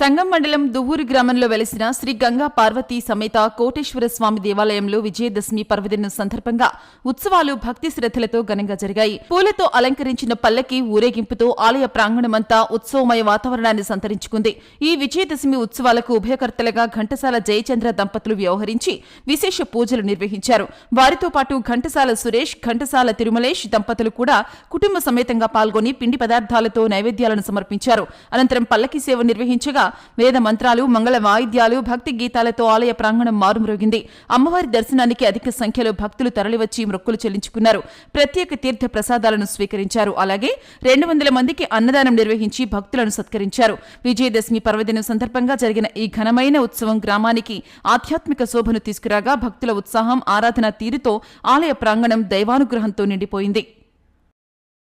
సంగం మండలం దువ్వూరు గ్రామంలో వెలిసిన శ్రీ గంగా పార్వతీ సమేత కోటేశ్వర స్వామి దేవాలయంలో విజయదశమి పర్వదినం సందర్భంగా ఉత్సవాలు భక్తి శ్రద్ధలతో ఘనంగా జరిగాయి. పూలతో అలంకరించిన పల్లకి ఊరేగింపుతో ఆలయ ప్రాంగణమంతా ఉత్సవమయ వాతావరణాన్ని సంతరించుకుంది. ఈ విజయదశమి ఉత్సవాలకు ఉభయకర్తలుగా ఘంటసాల జయచంద్ర దంపతులు వ్యవహరించి విశేష పూజలు నిర్వహించారు. వారితో పాటు ఘంటసాల సురేష్ ఘంటసాల తిరుమలేష్ దంపతులు కూడా కుటుంబ సమేతంగా పాల్గొని పిండి పదార్థాలతో నైవేద్యాలను సమర్పించారు. అనంతరం పల్లకి సేవ నిర్వహించగా వేద మంత్రాలు మంగళ వాయిద్యాలు భక్తి గీతాలతో ఆలయ ప్రాంగణం మారుమ్రోగింది. అమ్మవారి దర్శనానికి అధిక సంఖ్యలో భక్తులు తరలివచ్చి మొక్కులు చెల్లించుకున్నారు. ప్రత్యేక తీర్థ ప్రసాదాలను స్వీకరించారు. అలాగే రెండు వందల మందికి అన్నదానం నిర్వహించి భక్తులను సత్కరించారు. విజయదశమి పర్వదినం సందర్భంగా జరిగిన ఈ ఘనమైన ఉత్సవం గ్రామానికి ఆధ్యాత్మిక శోభను తీసుకురాగా భక్తుల ఉత్సాహం ఆరాధన తీరుతో ఆలయ ప్రాంగణం దైవానుగ్రహంతో నిండిపోయింది.